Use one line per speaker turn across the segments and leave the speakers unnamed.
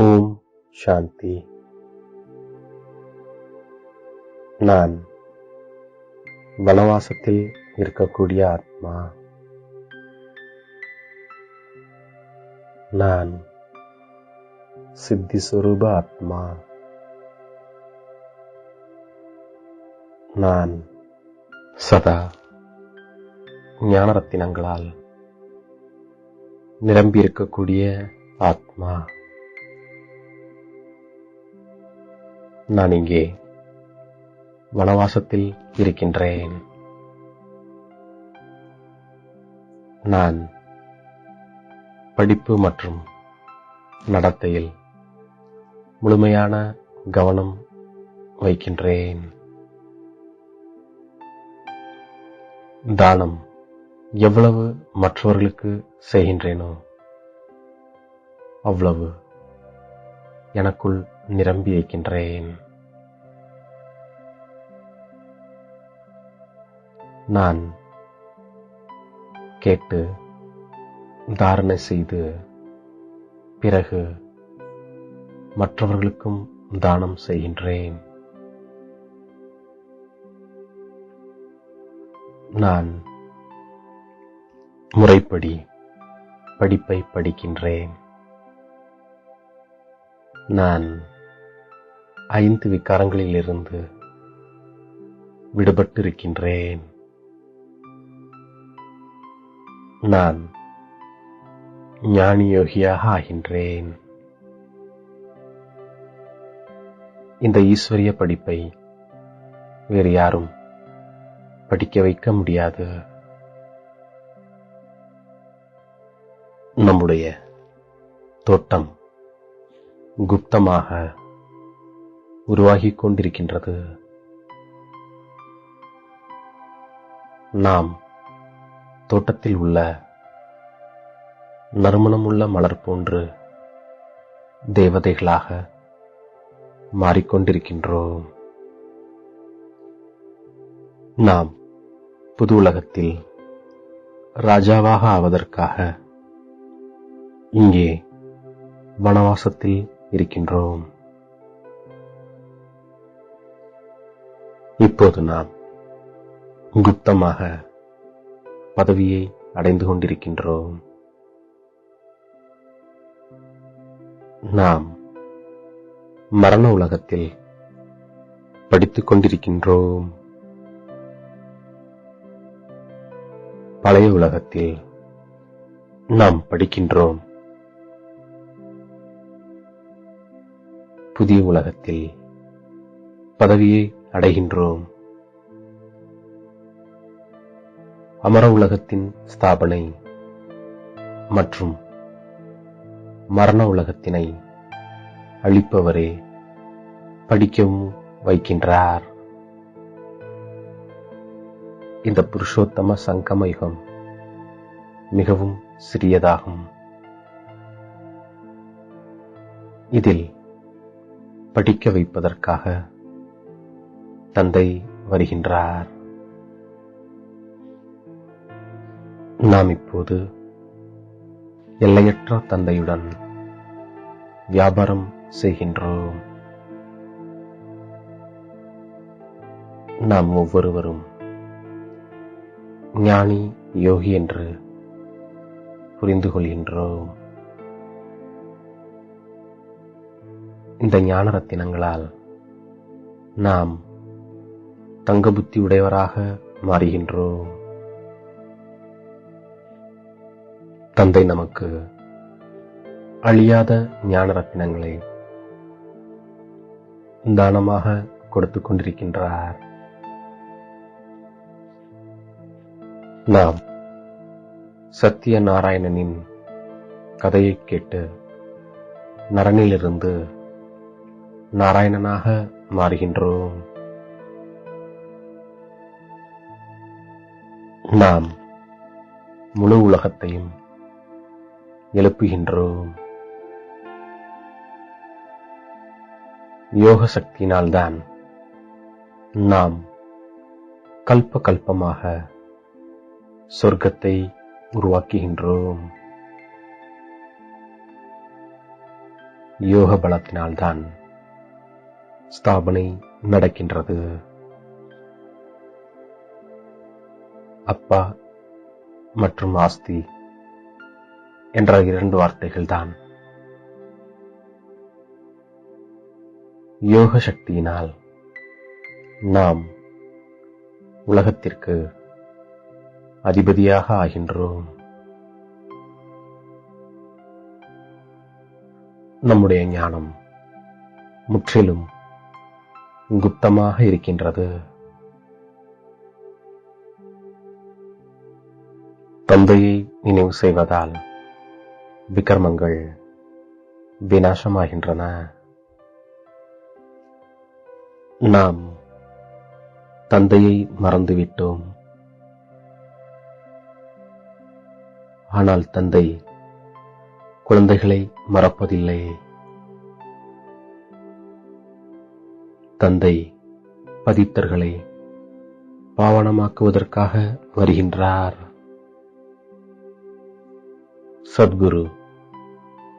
ஓம் சாந்தி. நான் வனவாசத்தில் இருக்கக்கூடிய ஆத்மா. நான் சித்தி சுரூப ஆத்மா. நான் சதா ஞான ரத்தினங்களால் நிரம்பியிருக்கக்கூடிய ஆத்மா. நான் இங்கே வனவாசத்தில் இருக்கின்றேன். நான் படிப்பு மற்றும் நடத்தையில் முழுமையான கவனம் வைக்கின்றேன் தானம் எவ்வளவு மற்றவர்களுக்கு செய்கின்றேனோ அவ்வளவு எனக்குள் நிரம்பியிருக்கின்றேன் நான் கேட்டு தாரணை செய்து பிறகு மற்றவர்களுக்கும் தானம் செய்கின்றேன். நான் முறைப்படி படிப்பை படிக்கின்றேன். நான் ஐந்து விகாரங்களிலிருந்து விடுபட்டிருக்கின்றேன். நான் ஞானி யோகியாக ஆகின்றேன். இந்த ஈஸ்வரிய படிப்பை வேறு யாரும் படிக்க வைக்க முடியாது. நம்முடைய தோட்டம் குப்தமாக உருவாகி கொண்டிருக்கின்றது நாம் தோட்டத்தில் உள்ள நறுமணமுள்ள மலர் போன்று தேவதைகளாக மாறிக்கொண்டிருக்கின்றோம். நாம் புது உலகத்தில் ராஜாவாக ஆவதற்காக இங்கே வனவாசத்தில் இருக்கின்றோம். இப்போது நாம் குப்தமாக பதவியை அடைந்து கொண்டிருக்கின்றோம். நாம் மரண உலகத்தில் படித்துக் கொண்டிருக்கின்றோம். பழைய உலகத்தில் நாம் படிக்கின்றோம். புதிய உலகத்தில் பதவியை அடைகின்றோம். அமர உலகத்தின் ஸ்தாபனை மற்றும் மரண உலகத்தினை அளிப்பவரே படிக்கவும் வைக்கின்றார். இந்த புருஷோத்தம சங்கமயுகம் மிகவும் சிறியதாகும். இதில் படிக்க வைப்பதற்காக தந்தை வருகின்றார். நாம் இப்போது எல்லையற்ற தந்தையுடன் வியாபாரம் செய்கின்றோம். நாம் ஒவ்வொருவரும் ஞானி யோகி என்று புரிந்து கொள்கின்றோம். இந்த ஞான ரத்தினங்களால் நாம் தங்க புத்தி உடையவராக மாறுகின்றோம். தந்தை நமக்கு அழியாத ஞான ரத்தினங்களை தானமாக கொடுத்துக் கொண்டிருக்கின்றார். நாம் சத்திய நாராயணனின் கதையை கேட்டு நரனிலிருந்து நாராயணனாக மாறுகின்றோம். நாம் முழு உலகத்தையும் எழுப்புகின்றோம். யோக சக்தியினால்தான் நாம் கல்ப கல்பமாக சொர்க்கத்தை உருவாக்குகின்றோம். யோக பலத்தினால்தான் ஸ்தாபனை நடக்கின்றது. அப்பா மற்றும் ஆஸ்தி என்ற இரண்டு வார்த்தைகள்தான். யோக சக்தியினால் நாம் உலகத்திற்கு அதிபதியாக ஆகின்றோம். நம்முடைய ஞானம் முற்றிலும் குப்தமாக இருக்கின்றது. தந்தையை நினைவு செய்வதால் விக்ரமங்கள் வினாசமாகின்றன நாம் தந்தையை மறந்துவிட்டோம். ஆனால் தந்தை குழந்தைகளை மறப்பதில்லை. தந்தை பதித்தர்களை பாவனமாக்குவதற்காக வருகின்றார். சத்குரு.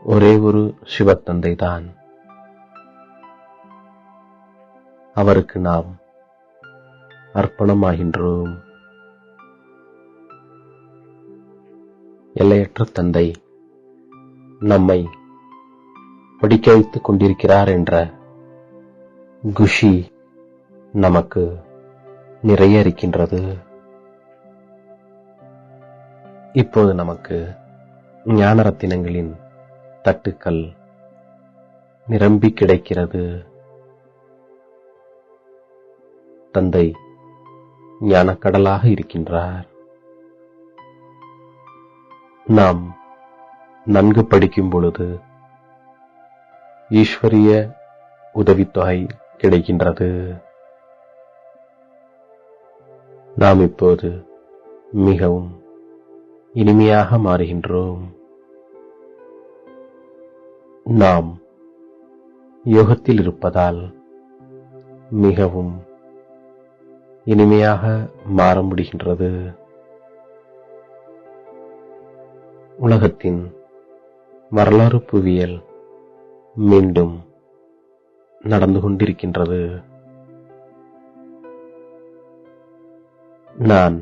ஒரே ஒரு சிவத்தந்தை தான் அவருக்கு நாம் அர்ப்பணமாகின்றோம். எல்லையற்ற தந்தை நம்மை படிக்க வைத்துக் கொண்டிருக்கிறார் என்ற குஷி நமக்கு நிறைய இருக்கின்றது. இப்போது நமக்கு ஞானரத்தினங்களின் தட்டுக்கள் நிரம்பி கிடைக்கிறது. தந்தை ஞானக்கடலாக இருக்கின்றார். நாம் நன்கு படிக்கும் பொழுது ஈஸ்வரிய உதவித்தொகை கிடைக்கின்றது. நாம் இப்போது மிகவும் இனிமையாக மாறுகின்றோம். நாம் யோகத்தில் இருப்பதால் மிகவும் இனிமையாக மாற முடிகின்றது. உலகத்தின் வரலாறு புவியியல் மீண்டும் நடந்து கொண்டிருக்கின்றது. நான்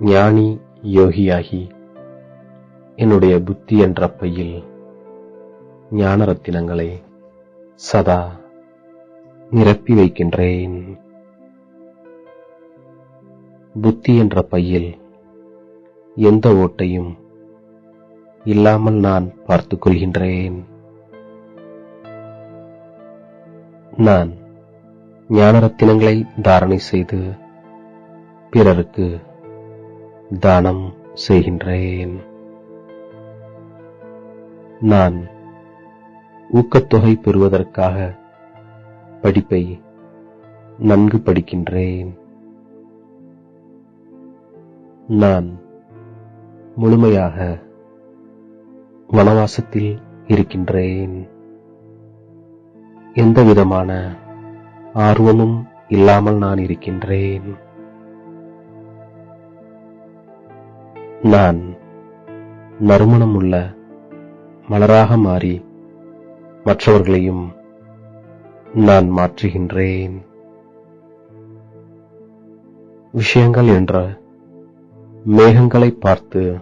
ஞானி யோகியாகி என்னுடைய புத்தி என்ற பையில் ஞான ரத்தினங்களை சதா நிரப்பி வைக்கின்றேன். புத்தி என்ற பையில் எந்த ஓட்டையும் இல்லாமல் நான் பார்த்துக் கொள்கின்றேன். நான் ஞானரத்தினங்களை தாரணை செய்து பிறருக்கு தானம் செய்கின்றேன். நான் ஊக்கத்தொகை பெறுவதற்காக படிப்பை நன்கு படிக்கின்றேன். நான் முழுமையாக வனவாசத்தில் இருக்கின்றேன். எந்த விதமான ஆர்வமும் இல்லாமல் நான் இருக்கின்றேன். நான் நறுமணம் உள்ள மலராக மாறி மற்றவர்களையும் நான் மாற்றுகின்றேன். விஷயங்கள் என்ற மேகங்களை பார்த்து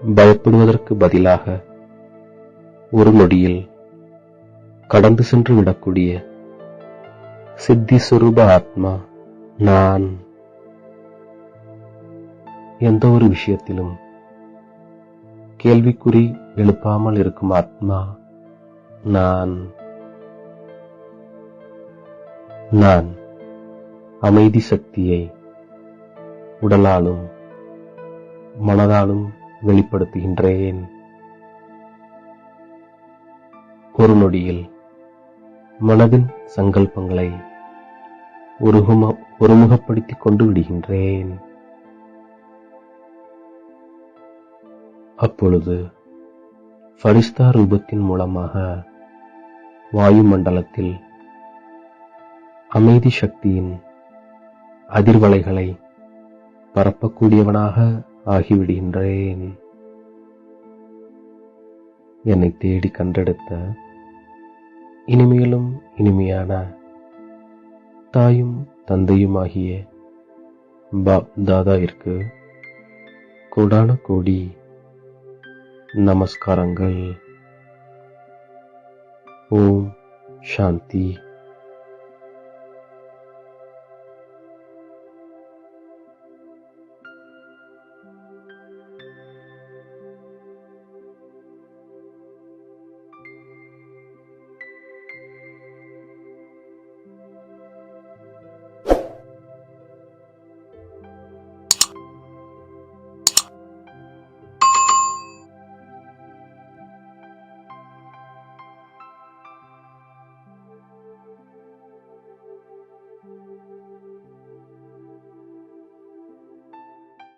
பயப்படுவதற்கு பதிலாக ஒரு நொடியில் கடந்து சென்று விடக்கூடிய சித்தி சுரூப ஆத்மா நான் எந்த ஒரு விஷயத்திலும் கேள்விக்குறி எழுப்பாமல் இருக்கும் ஆத்மா நான். நான் அமைதி சக்தியை உடலாலும் மனதாலும் வெளிப்படுத்துகின்றேன். ஒரு நொடியில் மனதின் சங்கல்பங்களை ஒருமுகப்படுத்திக் கொண்டு விடுகின்றேன். அப்பொழுது ஃபரிஸ்தா ரூபத்தின் மூலமாக வாயுமண்டலத்தில் அமைதி சக்தியின் அதிர்வலைகளை பரப்பக்கூடியவனாக ஆகிவிடுகின்றேன். என்னை தேடி கண்டெடுத்த இனிமேலும் இனிமையான தாயும் தந்தையுமாகிய பாப் தாதாவிற்கு கோடான கோடி நமஸ்காரங்கள் ஓம் சாந்தி